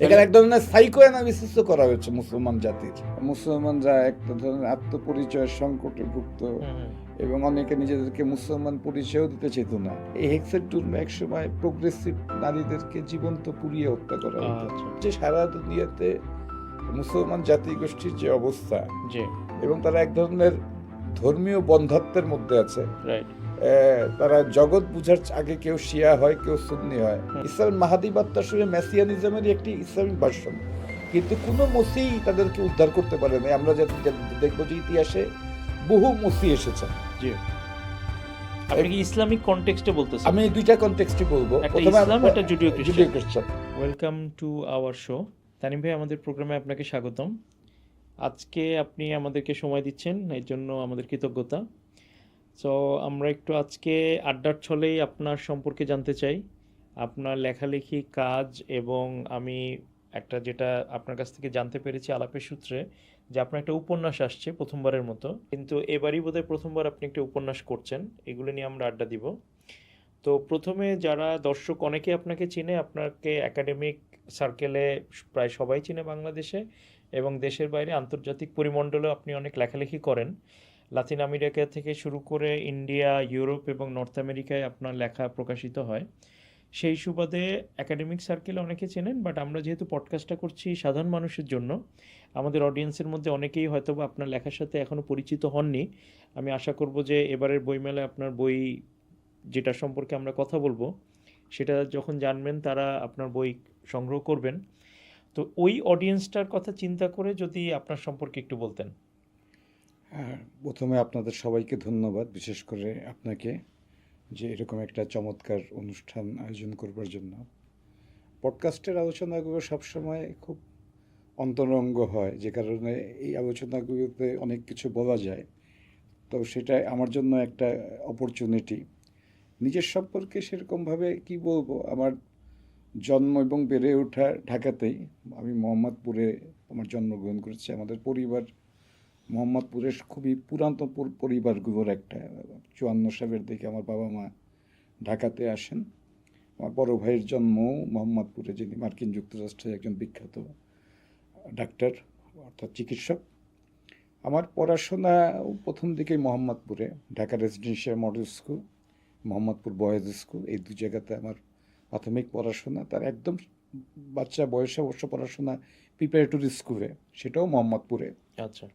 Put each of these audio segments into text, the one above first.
এখানে এক ধরনের সাইকো অ্যানালিসিস করা হয়েছে মুসলমান জাতির। মুসলমানরা একটা ধরনের আত্মপরিচয়ের সংকটে ভুক্ত এবং অনেকে নিজেদেরকে মুসলমান পরিচয়ও দিতে চেত না। এই হেক্সের টুর্মে এক সময় প্রোগ্রেসিভ নারীদেরকে জীবন্ত পুড়িয়ে হত্যা করা হতো। আচ্ছা। যে সারা দুনিয়াতে মুসলমান জাতি গোষ্ঠীর যে অবস্থা এবং তারা এক ধরনের ধর্মীয় বন্ধাত্বের মধ্যে আছে রাইট তারা জগৎ বুঝার আগে কেউ শিয়া হয় কেউ সুন্নি হয়। ইসলাম মাহাদিবাদ আসলে মেসিয়ানিজমেরই একটি ইসলামিক ভার্সন কিন্তু কোনো মসি তাদেরকে উদ্ধার করতে পারে না আমরা দেখব যে ইতিহাসে বহু মসি এসেছেন জি। আপনি ইসলামিক কনটেক্সটে বলতেছেন? আমি দুইটা কনটেক্সটে বলব। প্রথমে ইসলাম, একটা জুডিও খ্রিস্টান। Welcome to our show Tanim ভাই আমাদের প্রোগ্রামে আপনাকে স্বাগতম। আজকে আপনি আমাদেরকে সময় দিচ্ছেন। এর জন্য আমাদের কৃতজ্ঞতা। সো আমরা একটু আজকে আড্ডার ছলেই আপনার সম্পর্কে জানতে চাই। আপনার লেখালেখি কাজ এবং আমি একটা যেটা আপনার কাছ থেকে জানতে পেরেছি আলাপের সূত্রে যে আপনার একটা উপন্যাস আসছে প্রথমবারের মতো। কিন্তু এবারই বোধহয় প্রথমবার আপনি একটা উপন্যাস করছেন, এগুলো নিয়ে আমরা আড্ডা দিব। তো প্রথমে যারা দর্শক অনেকে আপনাকে চিনে, আপনাকে একাডেমিক সার্কেলে প্রায় সবাই চিনে বাংলাদেশে এবং দেশের বাইরে আন্তর্জাতিক পরিমণ্ডলেও আপনি অনেক লেখালেখি করেন। লাতিন আমেরিকা থেকে শুরু করে ইন্ডিয়া, ইউরোপ এবং নর্থ আমেরিকায় আপনার লেখা প্রকাশিত হয়। সেই সুবাদে একাডেমিক সার্কেলে অনেকে চেনেন বাট আমরা যেহেতু পডকাস্টটা করছি সাধারণ মানুষের জন্য, আমাদের অডিয়েন্সের মধ্যে অনেকেই হয়তো আপনার লেখার সাথে এখনও পরিচিত হননি। আমি আশা করব যে এবারের বইমেলায় আপনার বই যেটা সম্পর্কে আমরা কথা বলব, সেটা যখন জানবেন তারা আপনার বই সংগ্রহ করবেন। তো ওই অডিয়েন্সটার কথা চিন্তা করে যদি আপনার সম্পর্কে একটু বলতেন। প্রথমে আপনাদের সবাইকে ধন্যবাদ, বিশেষ করে আপনাকে যে এরকম একটা চমৎকার অনুষ্ঠান আয়োজন করবার জন্য। পডকাস্টের আলোচনাগুলো সবসময় খুব অন্তরঙ্গ হয়, যে কারণে এই আলোচনাগুলোতে অনেক কিছু বলা যায়। তো সেটা আমার জন্য একটা অপরচুনিটি নিজের সম্পর্কে সেরকমভাবে কি বলব? আমার জন্ম এবং বেড়ে ওঠা ঢাকাতেই আমি মোহাম্মদপুরে আমার জন্মগ্রহণ করেছি। আমাদের পরিবার মোহাম্মদপুরের খুবই পুরাতন পর- পরিবারগুলোর একটা চুয়ান্ন সালের দিকে আমার বাবা মা ঢাকাতে আসেন। আমার বড় ভাইয়ের জন্মও মোহাম্মদপুরে যিনি মার্কিন যুক্তরাষ্ট্রের একজন বিখ্যাত ডাক্তার, অর্থাৎ চিকিৎসক। আমার পড়াশোনা প্রথম দিকে মোহাম্মদপুরে Dhaka residential model school, Mohammadpur boys school. এই দু জায়গাতে আমার প্রাথমিক পড়াশোনা, তার একদম বাচ্চা বয়সে অবশ্য পড়াশোনা প্রিপারেটরি স্কুলে সেটাও মোহাম্মদপুরে আচ্ছা।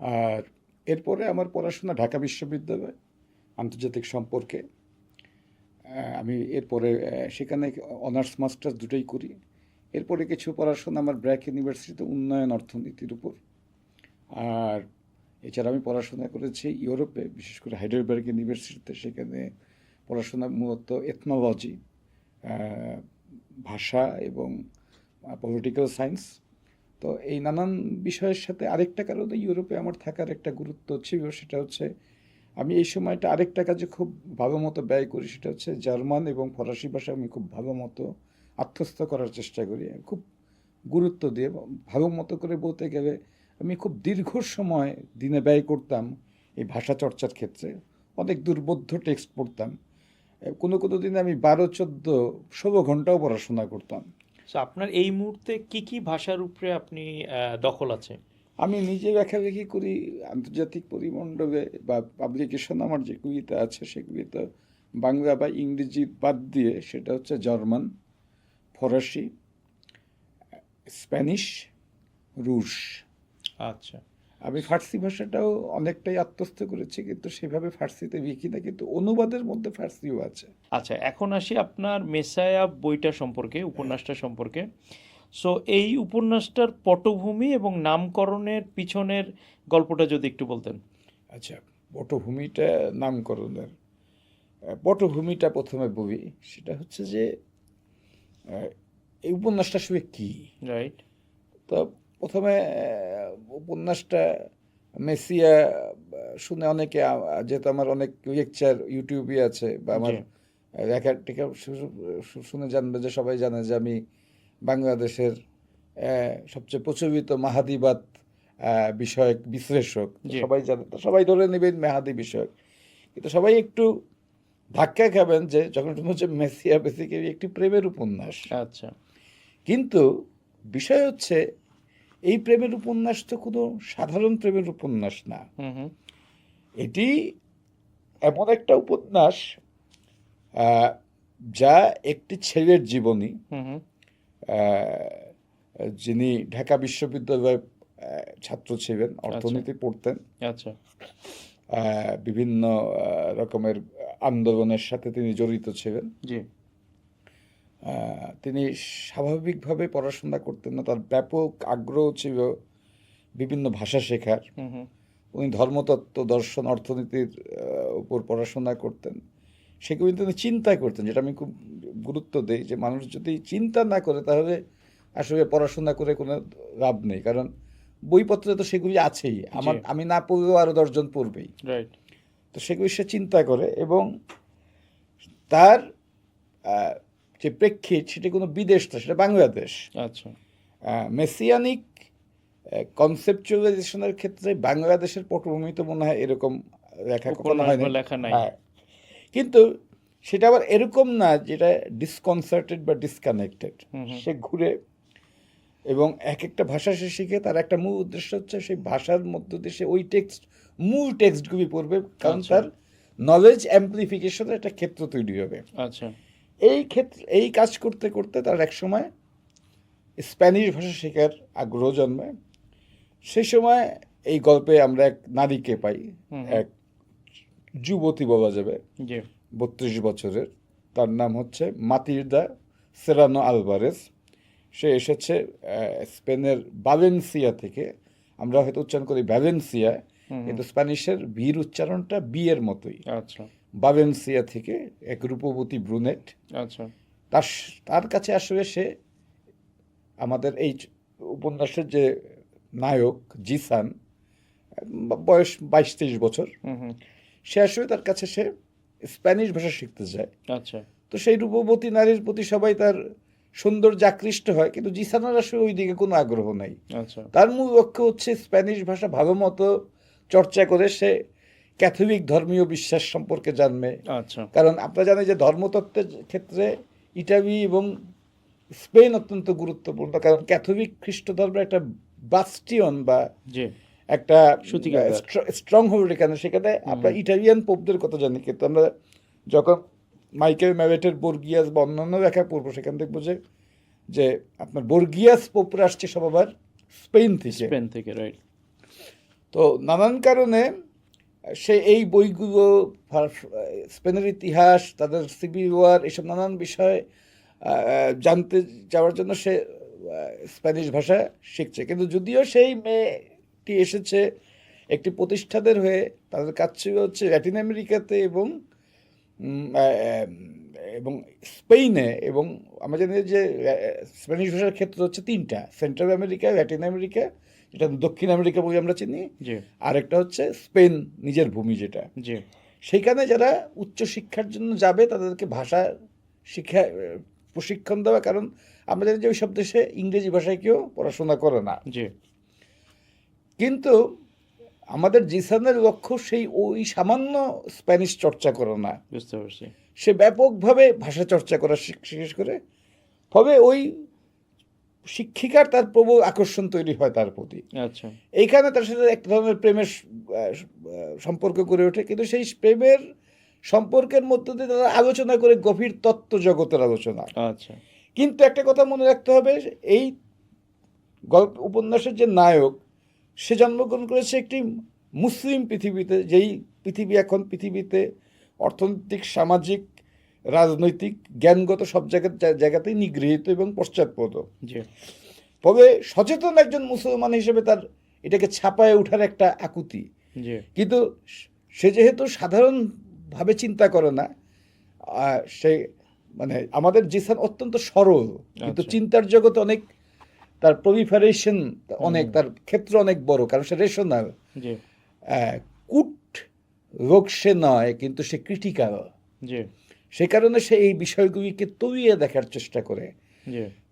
আর এরপরে আমার পড়াশোনা ঢাকা বিশ্ববিদ্যালয়, আন্তর্জাতিক সম্পর্কে। আমি এরপরে সেখানে অনার্স, মাস্টার্স দুটোই করি। এরপরে কিছু পড়াশোনা আমার ব্র্যাক ইউনিভার্সিটিতে উন্নয়ন অর্থনীতির উপর। আর এছাড়া আমি পড়াশোনা করেছি ইউরোপে, বিশেষ করে হাইডেলবার্গ ইউনিভার্সিটিতে। সেখানে পড়াশোনা মূলত এথনোলজি ভাষা এবং পলিটিক্যাল সায়েন্স তো এই নানান বিষয়ের সাথে আরেকটা কারণে ইউরোপে আমার থাকার একটা গুরুত্ব ছিল সেটা হচ্ছে আমি এই সময়টা আরেকটা কাজে খুব ভালো মতো ব্যয় করি, সেটা হচ্ছে জার্মান এবং ফরাসি ভাষা আমি খুব ভালো মতো আত্মস্থ করার চেষ্টা করি। খুব গুরুত্ব দিয়ে ভালো মতো করে বলতে গেলে আমি খুব দীর্ঘ সময় দিনে ব্যয় করতাম এই ভাষা চর্চার ক্ষেত্রে। অনেক দুর্বোধ্য টেক্সট পড়তাম। কোনো কোনো দিনে আমি বারো, চোদ্দ, ষোলো ঘন্টাও পড়াশোনা করতাম। সো আপনার এই মুহূর্তে কি কি ভাষার উপরে আপনি দখল আছে? আমি নিজে লেখালেখি করি আন্তর্জাতিক পরিমণ্ডলে বা পাবলিকেশন আমার যেগুলিতে আছে সেগুলি তো বাংলা বা ইংরেজি বাদ দিয়ে সেটা হচ্ছে জার্মান ফরাসি স্প্যানিশ রুশ। আচ্ছা। আমি ফার্সি ভাষাটাও অনেকটাই আত্মস্থ করেছি কিন্তু সেভাবে ফার্সিতে লিখি না কিন্তু অনুবাদের মধ্যে ফার্সিও আছে। আচ্ছা এখন আসি আপনার মেসায়া বইটা সম্পর্কে উপন্যাসটা সম্পর্কে। সো এই উপন্যাসটার পটভূমি এবং নামকরণের পিছনের গল্পটা যদি একটু বলতেন। আচ্ছা পটভূমিটা নামকরণের পটভূমিটা প্রথমে বলি সেটা হচ্ছে যে এই উপন্যাসটা আসলে কী? রাইট তো প্রথমে উপন্যাসটা মেসিয়া শুনে অনেকে যেহেতু আমার অনেক লেকচার ইউটিউবে আছে বা আমার জি। লেখা টেখা শু- শু- শুনে জানবে যে সবাই জানে যে আমি বাংলাদেশের সবচেয়ে প্রচলিত মাহাদিবাদ বিষয়ক বিশ্লেষক। সবাই জানে তো সবাই ধরে নেবেন মেহাদি বিষয়ক কিন্তু সবাই একটু ধাক্কা খাবেন যে যখন হচ্ছে মেসিয়া বেসিক্যালি একটি প্রেমের উপন্যাস আচ্ছা কিন্তু বিষয় হচ্ছে এই প্রেমের উপন্যাস তো কোনো সাধারণ প্রেমের উপন্যাস না। এটি এমন একটা উপন্যাস যা একটি ছেলের জীবনী। যিনি ঢাকা বিশ্ববিদ্যালয়ের ছাত্র ছিলেন অর্থনীতি পড়তেন। আচ্ছা। বিভিন্ন রকমের আন্দোলনের সাথে তিনি জড়িত ছিলেন। তিনি স্বাভাবিকভাবে পড়াশোনা করতেন না। তার ব্যাপক আগ্রহ ছিল বিভিন্ন ভাষা শেখার। উনি ধর্মতত্ত্ব দর্শন অর্থনীতির উপর পড়াশোনা করতেন। সেগুলি তিনি চিন্তা করতেন যেটা আমি খুব গুরুত্ব দিই যে মানুষ যদি চিন্তা না করে তাহলে আসলে পড়াশোনা করে কোনো লাভ নেই। কারণ বইপত্রে তো সেগুলি আছেই। আমার আমি না পড়লেও আরও দশজন পড়বেই। রাইট তো সেগুলি সে চিন্তা করে এবং তার যে প্রেক্ষিত সেটা কোনো বিদেশ না সেটা বাংলাদেশ। আচ্ছা। মেসিয়ানিক কনসেপচুয়ালাইজেশনের ক্ষেত্রে বাংলাদেশের পটভূমি তো মনে হয় এরকম লেখা কখনো হয়নি। লেখা নাই। হ্যাঁ। কিন্তু সেটা আবার এরকম না যেটা ডিসকনসার্টেড বা ডিসকানেক্টেড। সে ঘুরে এবং এক একটা ভাষা সে শিখে তার একটা মূল উদ্দেশ্য হচ্ছে সেই ভাষার মধ্য দিয়ে সে ওই টেক্সট মূল টেক্সটগুলি পড়বে কারণ আচ্ছা। তার নলেজ অ্যাম্পলিফিকেশনের একটা ক্ষেত্র তৈরি হবে। আচ্ছা। এই ক্ষেত্রে এই কাজ করতে করতে তার এক সময় স্প্যানিশ ভাষা শেখার আগ্রহ জন্মায় সেই সময় এই গল্পে আমরা এক নারীকে পাই। এক যুবতী বলা যাবে বত্রিশ বছরের। তার নাম হচ্ছে মাতিরদা সেরানো আলভারেস সে এসেছে স্পেনের বালেন্সিয়া থেকে। আমরা হয়তো উচ্চারণ করি ভ্যালেন্সিয়া। কিন্তু স্প্যানিশের ভির উচ্চারণটা বিয়ের মতোই। আচ্ছা। বালেন্সিয়া থেকে এক রূপবতী ব্রুনেট। আচ্ছা। তার তার কাছে আসলে সে আমাদের এই উপন্যাসের যে নায়ক জিসান বয়স বাইশ তেইশ বছর। সে আসলে তার কাছে সে স্প্যানিশ ভাষা শিখতে যায়। আচ্ছা। তো সেই রূপবতী নারীর প্রতি সবাই তার সৌন্দর্য আকৃষ্ট হয় কিন্তু জিসানের আসলে ওই দিকে কোনো আগ্রহ নাই। আচ্ছা। তার মূল লক্ষ্য হচ্ছে স্প্যানিশ ভাষা ভালো মতো চর্চা করে সে ক্যাথলিক ধর্মীয় বিশ্বাস সম্পর্কে জানবে। আচ্ছা। কারণ আপনারা জানেন যে ধর্মতত্ত্বের ক্ষেত্রে ইটালি এবং স্পেন অত্যন্ত গুরুত্বপূর্ণ কারণ ক্যাথলিক খ্রিস্ট ধর্মের একটা বাস্টিয়ন বা একটা। স্ট্রং হোল্ড এখানে সেখানে আমরা ইটালিয়ান পোপদের কথা জানি কিন্তু আমরা যখন মাইকেল ম্যাভেটের বর্গিয়াস বা অন্যান্য লেখা পড়ব সেখান দেখব যে যে আপনার বর্গিয়াস পোপরা আসছে সব আবার স্পেন থেকে। স্পেন থেকে রাইট তো নানান কারণে সে এই বইগুলো স্পেনের ইতিহাস, তাদের সিভিল ওয়ার, এসব নানান বিষয় জানতে যাওয়ার জন্য সে স্প্যানিশ ভাষা শিখছে। কিন্তু যদিও সেই মেয়েটি এসেছে একটি প্রতিষ্ঠাদের হয়ে, তাদের কাজ ছিল হচ্ছে ল্যাটিন আমেরিকাতে এবং এবং স্পেনে এবং আমরা জানি যে স্প্যানিশ ভাষার ক্ষেত্র হচ্ছে তিনটা সেন্ট্রাল আমেরিকা ল্যাটিন আমেরিকা যেটা দক্ষিণ আমেরিকা বলে আমরা চিনি আরেকটা হচ্ছে স্পেন নিজের ভূমি যেটা। সেইখানে যারা উচ্চশিক্ষার জন্য যাবে তাদেরকে ভাষা শিক্ষা প্রশিক্ষণ দেওয়া কারণ আমরা জানি যে ওই সব দেশে ইংরেজি ভাষায় কেউ পড়াশোনা করে না। কিন্তু আমাদের জিসানের লক্ষ্য সেই ওই সামান্য স্প্যানিশ চর্চা করে না। বুঝতে পারছি। সে ব্যাপকভাবে ভাষা চর্চা করা শেষ করে। ফলে ওই শিক্ষিকার তার প্রবল আকর্ষণ তৈরি হয় তার প্রতি। আচ্ছা। এইখানে তার সাথে এক ধরনের প্রেমের সম্পর্ক গড়ে ওঠে। কিন্তু সেই প্রেমের সম্পর্কের মধ্য দিয়ে তারা আলোচনা করে গভীর তত্ত্ব জগতের আলোচনা। আচ্ছা। কিন্তু একটা কথা মনে রাখতে হবে এই গল্প উপন্যাসের যে নায়ক সে জন্মগ্রহণ করেছে একটি মুসলিম পৃথিবীতে যেই পৃথিবী এখন পৃথিবীতে অর্থনৈতিক সামাজিক রাজনৈতিক জ্ঞানগত সব জায়গা জায়গাতেই নিগৃহীত এবং পশ্চাৎপদ। তবে সচেতন একজন মুসলমান হিসেবে তার এটাকে ছাপায় ওঠার একটা আকুতি। কিন্তু সে যেহেতু সাধারণভাবে চিন্তা করে না সে মানে আমাদের জিসান অত্যন্ত সরল। কিন্তু আচ্ছা। চিন্তার জগতে অনেক তার প্রলিফারেশন অনেক তার ক্ষেত্র অনেক বড় কারণ সে রেশনাল কুট লোক সে নয় কিন্তু সে ক্রিটিক্যাল সে কারণে সে এই বিষয়গুলিকে তলিয়ে দেখার চেষ্টা করে।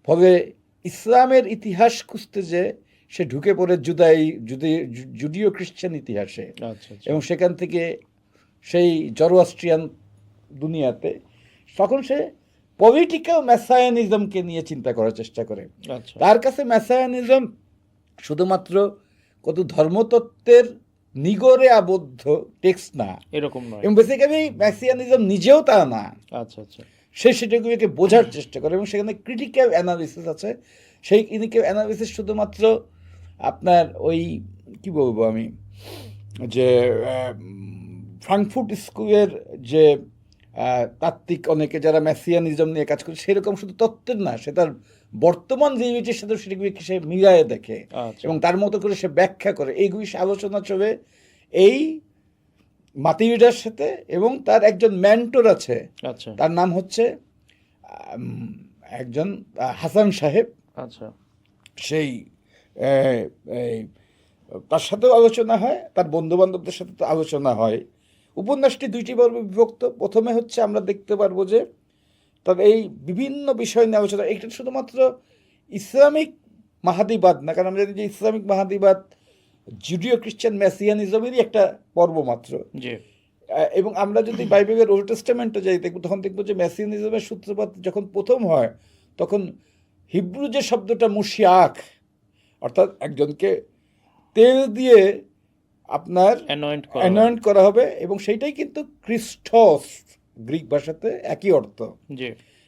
ফলে ইসলামের ইতিহাস খুঁজতে যে সে ঢুকে পড়ে জুদাই জুদি জুডিও খ্রিস্টান ইতিহাসে। আচ্ছা আচ্ছা। এবং সেখান থেকে সেই জরোয়াস্ট্রিয়ান দুনিয়াতে তখন সে পলিটিক্যাল ম্যাসায়ানিজমকে নিয়ে চিন্তা করার চেষ্টা করে। আচ্ছা। তার কাছে ম্যাসায়ানিজম শুধুমাত্র কত ধর্মতত্ত্বের নিগড়ে আবদ্ধ টেক্সট না। এরকম নয়। এবং বেসিক্যালি ম্যাসিয়ানিজম নিজেও তা না। আচ্ছা আচ্ছা। সে সেটাগুলোকে বোঝার চেষ্টা করে এবং সেখানে ক্রিটিক্যাল অ্যানালিসিস আছে। সেই ক্রিটিক্যাল অ্যানালিসিস শুধুমাত্র আপনার ওই কি বলব আমি যে ফ্রাঙ্কফুট স্কুলের যে তাত্ত্বিক অনেকে যারা ম্যাসিয়ানিজম নিয়ে কাজ করে সেরকম শুধু তত্ত্বের না সে তার বর্তমান রিয়েলিটির সাথে সেগুলিকে সে মিলায়ে দেখে আচ্ছা। এবং তার মতো করে সে ব্যাখ্যা করে। এইগুলি সে আলোচনা চলে এই মাতিরিডার সাথে এবং তার একজন ম্যান্টর আছে। আচ্ছা। তার নাম হচ্ছে একজন হাসান সাহেব। আচ্ছা। সেই এই, তার সাথেও আলোচনা হয় তার বন্ধু বান্ধবদের সাথে তো আলোচনা হয়। উপন্যাসটি দুইটি পর্বে বিভক্ত। প্রথমে হচ্ছে আমরা দেখতে পারব যে তবে এই বিভিন্ন বিষয় নিয়ে আলোচনা এটা শুধুমাত্র ইসলামিক মাহাদিবাদ না কারণ আমরা জানি যে ইসলামিক মাহাদিবাদ জুডিও খ্রিস্টান ম্যাসিয়ানিজমেরই একটা পর্ব মাত্র। জি। এবং আমরা যদি বাইবেলের ওল্ড টেস্টামেন্টে যাই দেখব তখন দেখব যে মেসিয়ানিজমের সূত্রপাত যখন প্রথম হয় তখন হিব্রু যে শব্দটা মুশিয়াক অর্থাৎ একজনকে তেল দিয়ে আপনার অ্যানয়েন্ট করা অ্যানয়েন্ট করা হবে এবং সেইটাই কিন্তু খ্রিস্টস গ্রিক ভাষাতে একই অর্থ।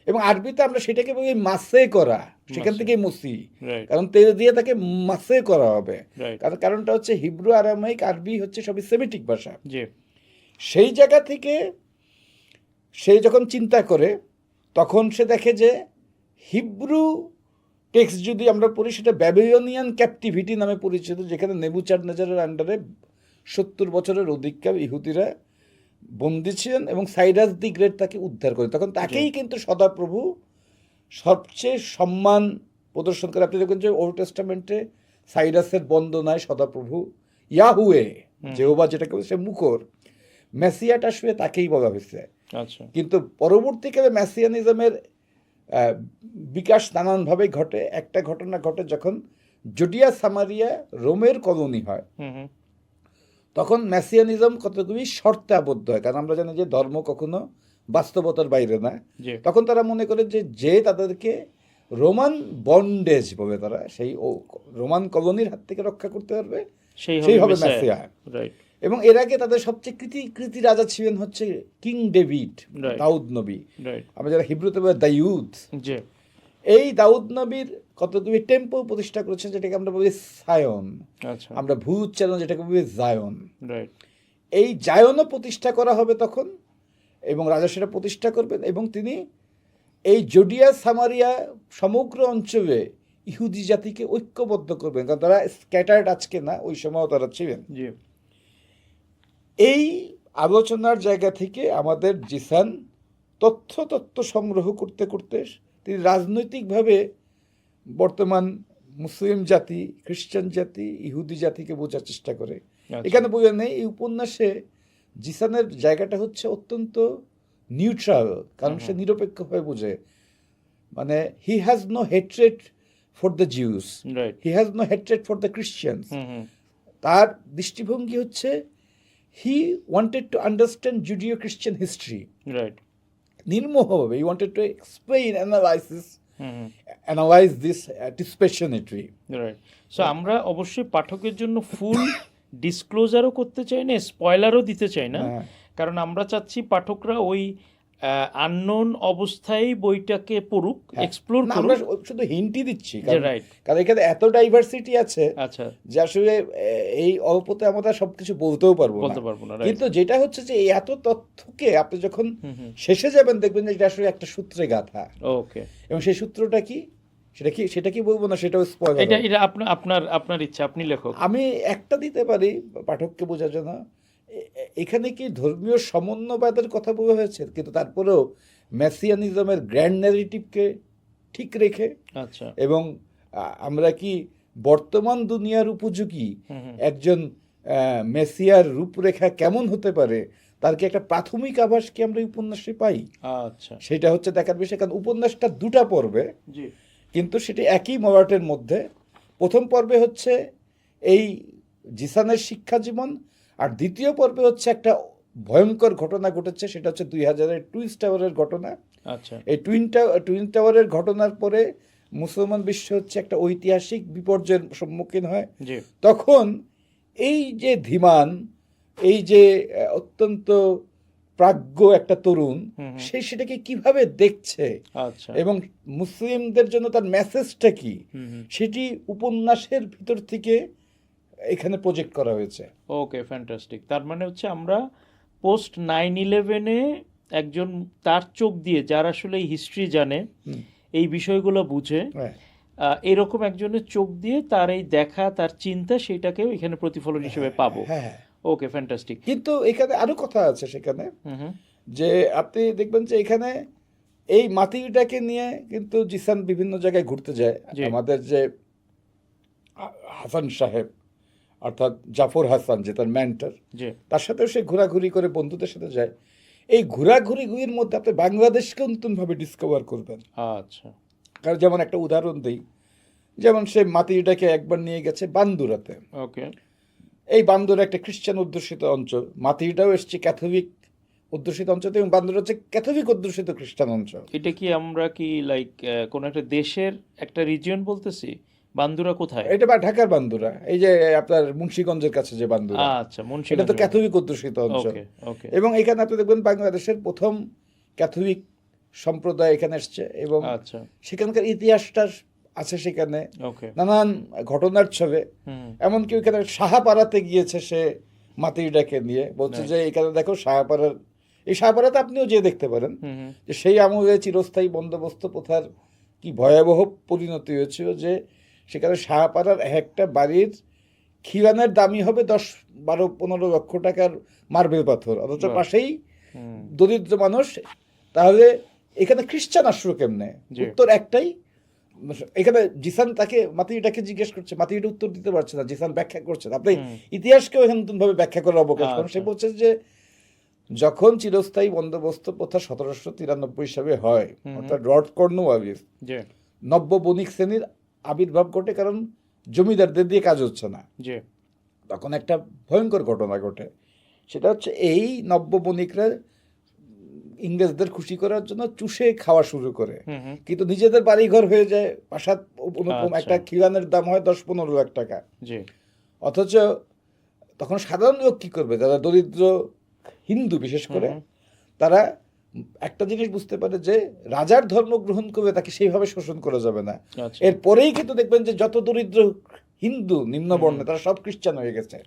এবং আরবিতে আমরা সেটাকে বলি মাসে করা সেখান থেকে মুসি। কারণ তেল দিয়ে তাকে মাসে করা হবে। কারণ কারণটা হচ্ছে হিব্রু আরামাইক আরবি হচ্ছে সবই সেমিটিক ভাষা। সেই জায়গা থেকে সে যখন চিন্তা করে তখন সে দেখে যে হিব্রু টেক্সট যদি আমরা পড়ি সেটা ব্যাবিলনিয়ান ক্যাপটিভিটি নামে পরিচিত যেখানে নেবুচার নেজারের আন্ডারে সত্তর বছরের অধিককাল ইহুদিরা বন্দী ছিলেন এবং সাইরাস দি গ্রেট তাকে উদ্ধার করে তখন তাকেই কিন্তু সদাপ্রভু সবচেয়ে সম্মান প্রদর্শন করে। আপনি দেখবেন যে ওল্ড টেস্টামেন্টে সাইরাসের বন্দনায় সদাপ্রভু ইয়াহুয়ে। যেহোবা যেটাকে বলে সে মুখর মেসিয়াটা শুয়ে তাকেই বলা হয়েছে। আচ্ছা। কিন্তু পরবর্তীকালে ম্যাসিয়ানিজমের বিকাশ নানানভাবে ঘটে। একটা ঘটনা ঘটে যখন জুডিয়া সামারিয়া রোমের কলোনি হয়। তখন ম্যাসিয়ানিজম কতগুলি শর্তে আবদ্ধ হয়? কারণ আমরা জানি যে ধর্ম কখনো বাস্তবতার বাইরে না। তখন তারা মনে করে যে যে তাদেরকে রোমান বন্ডেজ বলে তারা সেই ও রোমান কলোনির হাত থেকে রক্ষা করতে পারবে সেই হবে মেসিয়া এবং এর আগে তাদের সবচেয়ে কৃতি কৃতি রাজা ছিলেন হচ্ছে কিং ডেভিড. দাউদ নবী। আমরা যারা হিব্রুতে জি। এই দাউদ নবীর কতগুলি টেম্পল প্রতিষ্ঠা করেছেন যেটাকে আমরা বলি সায়ন আচ্ছা। আমরা ভূ উচ্চারণ যেটাকে বলি জায়ন রাইট এই জায়নও প্রতিষ্ঠা করা হবে তখন এবং রাজা সেটা প্রতিষ্ঠা করবেন এবং তিনি এই জোডিয়া সামারিয়া সমগ্র অঞ্চলে ইহুদি জাতিকে ঐক্যবদ্ধ করবেন। কারণ তারা স্ক্যাটার্ড আজকে না ওই সময়ও তারা ছিলেন। এই আলোচনার জায়গা থেকে আমাদের জিসান তথ্য তত্ত্ব সংগ্রহ করতে করতে তিনি রাজনৈতিকভাবে বর্তমান মুসলিম জাতি খ্রিস্টান জাতি ইহুদি জাতিকে বোঝার চেষ্টা করে। আচ্ছা। এখানে বোঝা নেই এই উপন্যাসে জিসানের জায়গাটা হচ্ছে অত্যন্ত নিউট্রাল কারণ সে। নিরপেক্ষ হয়ে বোঝে। মানে he has no hatred for the Jews he has no hatred for the hmm তার দৃষ্টিভঙ্গি হচ্ছে he wanted to understand Judeo খ্রিস্টান history right নির্মোহভাবে he wanted to explain analysis analyse this dispassionately right so আমরা অবশ্যই পাঠকের জন্য ফুল ডিসক্লোজারও করতে চাই না স্পয়লারও দিতে চাই না। হ্যাঁ। কারণ আমরা চাচ্ছি পাঠকরা ওই আননোন অবস্থায় বইটাকে পড়ুক এক্সপ্লোর হ্যাঁ। করুক। শুধু হিন্টই দিচ্ছি কারণ এখানে এত ডাইভার্সিটি আছে আচ্ছা। যে আসলে এই অল্পতে আমরা সবকিছু বলতেও পারব বলতে পারব না কিন্তু যেটা হচ্ছে যে এই এত তথ্যকে আপনি যখন শেষে যাবেন দেখবেন যে এটা আসলে একটা সূত্রে গাথা। ওকে এবং সেই সূত্রটা কি? সেটা কি সেটা কি বলব না সেটাও স্পয়লার এটা এটা আপনার আপনার আপনার ইচ্ছা আপনি লেখক। আমি একটা দিতে পারি পাঠককে বোঝার জন্য। এখানে কি ধর্মীয় সমন্বয়বাদের কথা বলা হয়েছে? কিন্তু তারপরেও মেসিয়ানিজমের গ্র্যান্ড ন্যারেটিভকে ঠিক রেখে আচ্ছা। এবং আমরা কি বর্তমান দুনিয়ার উপযোগী? একজন মেসিয়ার রূপরেখা কেমন হতে পারে? তার কি একটা প্রাথমিক আভাস কি আমরা উপন্যাসে পাই? আচ্ছা। সেটা হচ্ছে দেখার বিষয় কারণ উপন্যাসটা দুটা পর্বে। কিন্তু সেটি একই মরাটের মধ্যে। প্রথম পর্বে হচ্ছে এই জিসানের শিক্ষা জীবন আর দ্বিতীয় পর্বে হচ্ছে একটা ভয়ঙ্কর ঘটনা ঘটেছে সেটা হচ্ছে দুই হাজারের টুইন টাওয়ারের ঘটনা। আচ্ছা। এই টুইন টাওয়ার টুইন টাওয়ারের ঘটনার পরে মুসলমান বিশ্ব হচ্ছে একটা ঐতিহাসিক বিপর্যয়ের সম্মুখীন হয়। তখন এই যে ধীমান এই যে অত্যন্ত প্রাজ্ঞ একটা তরুণ। সে সেটাকে কীভাবে দেখছে? আচ্ছা। এবং মুসলিমদের জন্য তার মেসেজটা কি? সেটি উপন্যাসের ভিতর থেকে এখানে প্রজেক্ট করা হয়েছে। ওকে ফ্যান্টাস্টিক তার মানে হচ্ছে আমরা পোস্ট নাইন ইলেভেনে একজন তার চোখ দিয়ে যারা আসলে হিস্ট্রি জানে এই বিষয়গুলো বুঝে হ্যাঁ। এরকম একজনের চোখ দিয়ে তার এই দেখা তার চিন্তা সেটাকেও এখানে প্রতিফলন হিসেবে পাবো। হ্যাঁ হ্যাঁ। ওকে ফ্যান্টাস্টিক কিন্তু এখানে আরও কথা আছে সেখানে যে আপনি দেখবেন যে এখানে এই মাটিটাকে নিয়ে কিন্তু জিসান বিভিন্ন জায়গায় ঘুরতে যায়। আমাদের যে হাসান সাহেব অর্থাৎ জাফর হাসান যে তার ম্যান্টার তার সাথেও সে ঘোরাঘুরি করে বন্ধুদের সাথে যায়। এই ঘোরাঘুরি গুলির মধ্যে আপনি বাংলাদেশকে নতুনভাবে ডিসকভার করবেন। আচ্ছা। কারণ যেমন একটা উদাহরণ দিই যেমন সে মাটিটাকে একবার নিয়ে গেছে বান্দুরাতে। ওকে। এই বান্দুরা একটা খ্রিস্টান অধ্যুষিত অঞ্চল। মাতিটাও এসছে ক্যাথলিক অধ্যুষিত অঞ্চল এবং বান্দুরা হচ্ছে ক্যাথলিক অধ্যুষিত খ্রিস্টান অঞ্চল। এটা কি আমরা কি লাইক কোন একটা দেশের একটা রিজিয়ন বলতেছি? বান্দুরা কোথায়? এটা বা ঢাকার বান্দুরা। এই যে আপনার মুন্সিগঞ্জের কাছে যে বান্দুরা। আচ্ছা এটা তো ক্যাথলিক অধ্যুষিত অঞ্চল। এবং এখানে আপনি দেখবেন বাংলাদেশের প্রথম ক্যাথলিক সম্প্রদায় এখানে এসছে এবং আচ্ছা। সেখানকার ইতিহাসটা আছে সেখানে। নানান ঘটনার ছবে এমনকি ওইখানে সাহাপাড়াতে গিয়েছে সে মাতিটাকে নিয়ে। বলছে যে এখানে দেখো সাহাপাড়ার এই সাহাপাড়াতে আপনিও যেয়ে দেখতে পারেন। যে সেই আমলে চিরস্থায়ী বন্দোবস্ত প্রথার কি ভয়াবহ পরিণতি হয়েছিল যে সেখানে সাহাপাড়ার এক একটা বাড়ির খিরানের দামই হবে দশ বারো পনেরো লক্ষ টাকার মার্বেল পাথর। অথচ পাশেই দরিদ্র মানুষ। তাহলে এখানে খ্রিস্টান আসলো কেমনে। উত্তর একটাই। এখানে জিসান তাকে মাতিটাকে জিজ্ঞেস করছে মাতিটা উত্তর দিতে পারছে না জিসান ব্যাখ্যা করছেন আপনি ইতিহাসকেও এখানে নতুন ভাবে ব্যাখ্যা করার অবকাশ। সে আচ্ছা। বলছে যে যখন চিরস্থায়ী বন্দোবস্ত প্রথা সতেরোশো তিরানব্বই সালে হয় অর্থাৎ রড কর্নওয়ালিস নব্য বণিক শ্রেণির আবির্ভাব ঘটে কারণ জমিদারদের দিয়ে কাজ হচ্ছে না। তখন একটা ভয়ঙ্কর ঘটনা ঘটে। সেটা হচ্ছে এই নব্য বণিকরা ইংরেজদের খুশি করার জন্য চুষে খাওয়া শুরু করে। কিন্তু নিজেদের বাড়িঘর হয়ে যায়। প্রাসাদ অনুপম আচ্ছা। একটা খিলানের দাম হয় দশ পনেরো লাখ টাকা। অথচ তখন সাধারণ লোক কি করবে? যারা দরিদ্র হিন্দু বিশেষ করে তারা একটা জিনিস বুঝতে পারে যে রাজার ধর্ম গ্রহণ করবে তাকে সেইভাবে শোষণ করা যাবে না। আচ্ছা। এরপরেই কিন্তু দেখবেন যে যত দরিদ্র হিন্দু নিম্নবর্ণে তারা সব খ্রিস্টান হয়ে গেছে।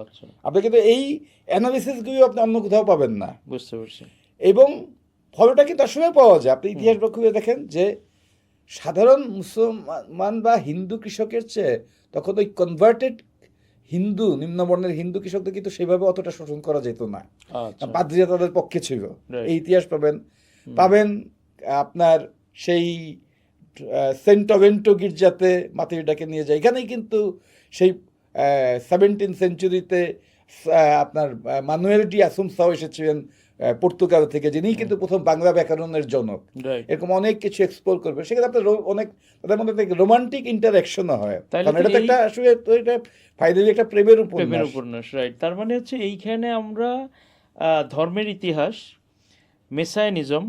আচ্ছা। আপনি কিন্তু এই অ্যানালিসিসগুলো আপনি অন্য কোথাও পাবেন না। বুঝতে পারছি। এবং ফলটা কিন্তু আসলে পাওয়া যায়। আপনি ইতিহাস করে দেখেন যে সাধারণ মুসলমান বা হিন্দু কৃষকের চেয়ে তখন ওই কনভার্টেড হিন্দু নিম্নবর্ণের হিন্দু কৃষকদের কিন্তু সেভাবে অতটা শোষণ করা যেত না। পাদ্রিরা পাদ্রিয়া তাদের পক্ষে ছিল। এই ইতিহাস পাবেন। পাবেন আপনার সেই সেন্ট অভেন্টো গির্জাতে মাতিরিটাকে নিয়ে যায়। এখানেই কিন্তু সেই সেভেন্টিন সেঞ্চুরিতে আপনার মানুয়েল ডি আসুমসাও এসেছিলেন পর্তুগাল থেকে যিনি কিন্তু প্রথম বাংলা ব্যাকরণের জনক। এরকম অনেক কিছু এক্সপ্লোর করবে। সেখানে আপনার অনেক তাদের মধ্যে রোমান্টিক ইন্টারাকশনও হয়। তাহলে কারণ এটা তো একটা আসলে তো এটা ফাইনালি একটা প্রেমের প্রেমের উপন্যাস উপন্যাস রাইট তার মানে হচ্ছে এইখানে আমরা ধর্মের ইতিহাস মেসায়নিজম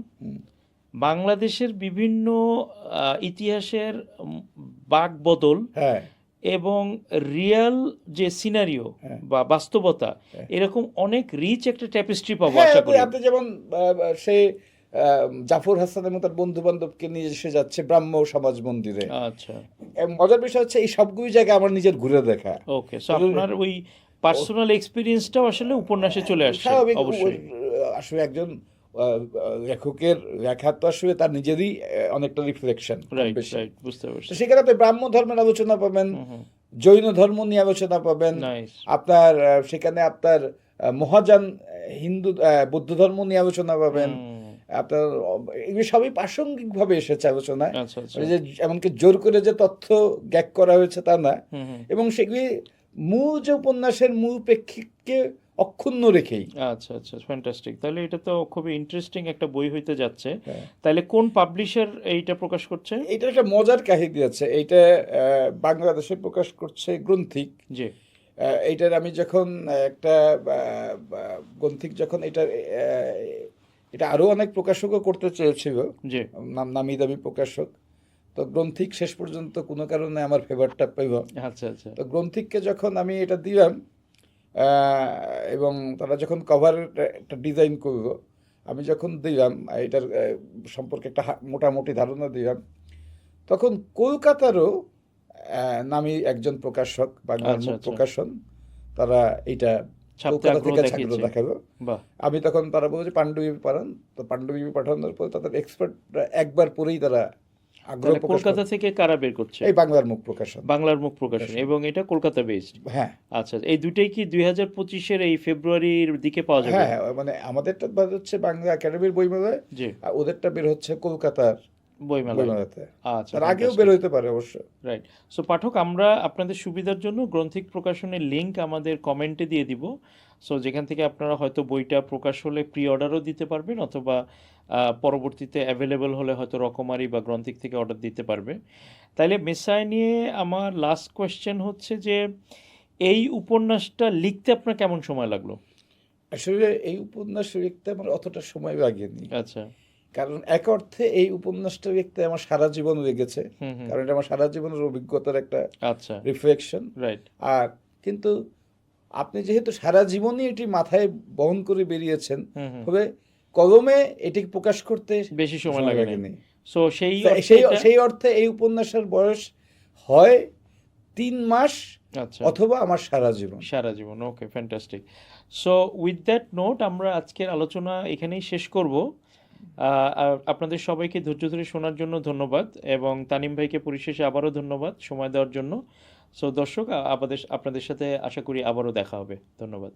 বাংলাদেশের বিভিন্ন ইতিহাসের বাক বদল হ্যাঁ। এবং রিয়েল যে সিনারিও হ্যাঁ। বা বাস্তবতা হ্যাঁ। এরকম অনেক রিচ একটা ট্যাপেস্ট্রি পাবো হ্যাঁ আশা করি আপনি যেমন সে জাফর হাসানের তার বন্ধু বান্ধবকে নিয়ে এসে যাচ্ছে ব্রাহ্ম সমাজ মন্দিরে। আচ্ছা। মজার বিষয় হচ্ছে এই সবগুলি জায়গায় আমার নিজের ঘুরে দেখা। ওকে সো আপনার ওই পার্সোনাল এক্সপিরিয়েন্সটাও আসলে উপন্যাসে চলে আসছে অবশ্যই। আসলে একজন লেখকের লেখা তো আসলে তার নিজেরই অনেকটা রিফ্লেকশন সেখানে আপনি ব্রাহ্ম ধর্মের আলোচনা পাবেন জৈন ধর্ম নিয়ে আলোচনা পাবেন আপনার সেখানে আপনার মহাযান হিন্দু বৌদ্ধ ধর্ম নিয়ে আলোচনা পাবেন। আপনার এগুলো সবই প্রাসঙ্গিকভাবে এসেছে আলোচনায়। আচ্ছা আচ্ছা। ওই যে এমনকি জোর করে যে তথ্য গ্যাগ করা হয়েছে তা না। এবং সেগুলি মূল যে উপন্যাসের মূল প্রেক্ষিতকে অক্ষুণ্ণ রেখেই। আচ্ছা আচ্ছা ফ্যান্টাস্টিক তাহলে এটা তো খুবই ইন্টারেস্টিং একটা বই হইতে যাচ্ছে। হ্যাঁ। তাহলে কোন পাবলিশার এইটা প্রকাশ করছে? এটা একটা মজার কাহিনী আছে। এইটা বাংলাদেশে প্রকাশ করছে গ্রন্থিক। জি। এইটার আমি যখন একটা গ্রন্থিক যখন এটা এটা আরও অনেক প্রকাশকও করতে চেয়েছিল। জি। নাম নামি দামি প্রকাশক। তো গ্রন্থিক শেষ পর্যন্ত কোনো কারণে আমার ফেভারটা পেল। আচ্ছা আচ্ছা। তো গ্রন্থিককে যখন আমি এটা দিলাম এবং তারা যখন কভার একটা ডিজাইন করল আমি যখন দিলাম এটার সম্পর্কে একটা মোটামুটি ধারণা দিলাম তখন কলকাতারও নামি একজন প্রকাশক বাংলার আচ্ছা, আচ্ছা। প্রকাশন তারা এটা কলকাতা থেকে ছাত্র দেখাল। আমি তখন তারা বলছে পাণ্ডুলিপি পাঠান। তো পাণ্ডুলিপি পাঠানোর পর তাদের এক্সপার্টরা একবার পরেই তারা আগ্রহ কলকাতা। থেকে কারা বের করছে? এই বাংলার মুখ প্রকাশন বাংলার মুখ প্রকাশন এবং এটা কলকাতা বেসড হ্যাঁ। আচ্ছা এই কি দুই হাজার পঁচিশের এই ফেব্রুয়ারির দিকে পাওয়া যাবে? হ্যাঁ মানে আমাদেরটা বের হচ্ছে বাংলা একাডেমির বইমেলায় জি। আর ওদেরটা বের হচ্ছে কলকাতার বইমেলাতে। আচ্ছা তার আগেও বের হতে পারে অবশ্য। রাইট সো পাঠক আমরা আপনাদের সুবিধার জন্য গ্রন্থিক প্রকাশনের লিংক আমাদের কমেন্টে দিয়ে দিব। সো যেখান থেকে আপনারা হয়তো বইটা প্রকাশ হলে প্রি অর্ডারও দিতে পারবেন অথবা পরবর্তীতে অ্যাভেলেবল হলে হয়তো রকমারি বা গ্রন্থিক থেকে অর্ডার দিতে পারবে তাইলে মেসায় নিয়ে আমার লাস্ট কোয়েশ্চেন হচ্ছে যে এই উপন্যাসটা লিখতে আপনার কেমন সময় লাগল? আসলে এই উপন্যাস লিখতে আমার অতটা সময় লাগেনি। আচ্ছা। কারণ এক অর্থে এই উপন্যাসটা লিখতে আমার সারা জীবন লেগেছে। কারণ এটা আমার সারা জীবনের অভিজ্ঞতার একটা আচ্ছা। রিফ্লেকশন রাইট আর কিন্তু আপনি যেহেতু সারা জীবনই এটি মাথায় বহন করে বেরিয়েছেন তবে কলমে এটি প্রকাশ করতে বেশি সময় লাগেনি। সো সেই সেই অর্থে এই উপন্যাসের বয়স হয় তিন মাস আচ্ছা। অথবা আমার সারা জীবন। সারা জীবন okay fantastic so with that note আমরা আজকের আলোচনা এখানেই শেষ করব। আপনাদের সবাইকে ধৈর্য ধরে শোনার জন্য ধন্যবাদ এবং তানিম ভাইকে পরিশেষে আবারও ধন্যবাদ সময় দেওয়ার জন্য। সো দর্শক আপনাদের সাথে আশা করি আবারও দেখা হবে। ধন্যবাদ।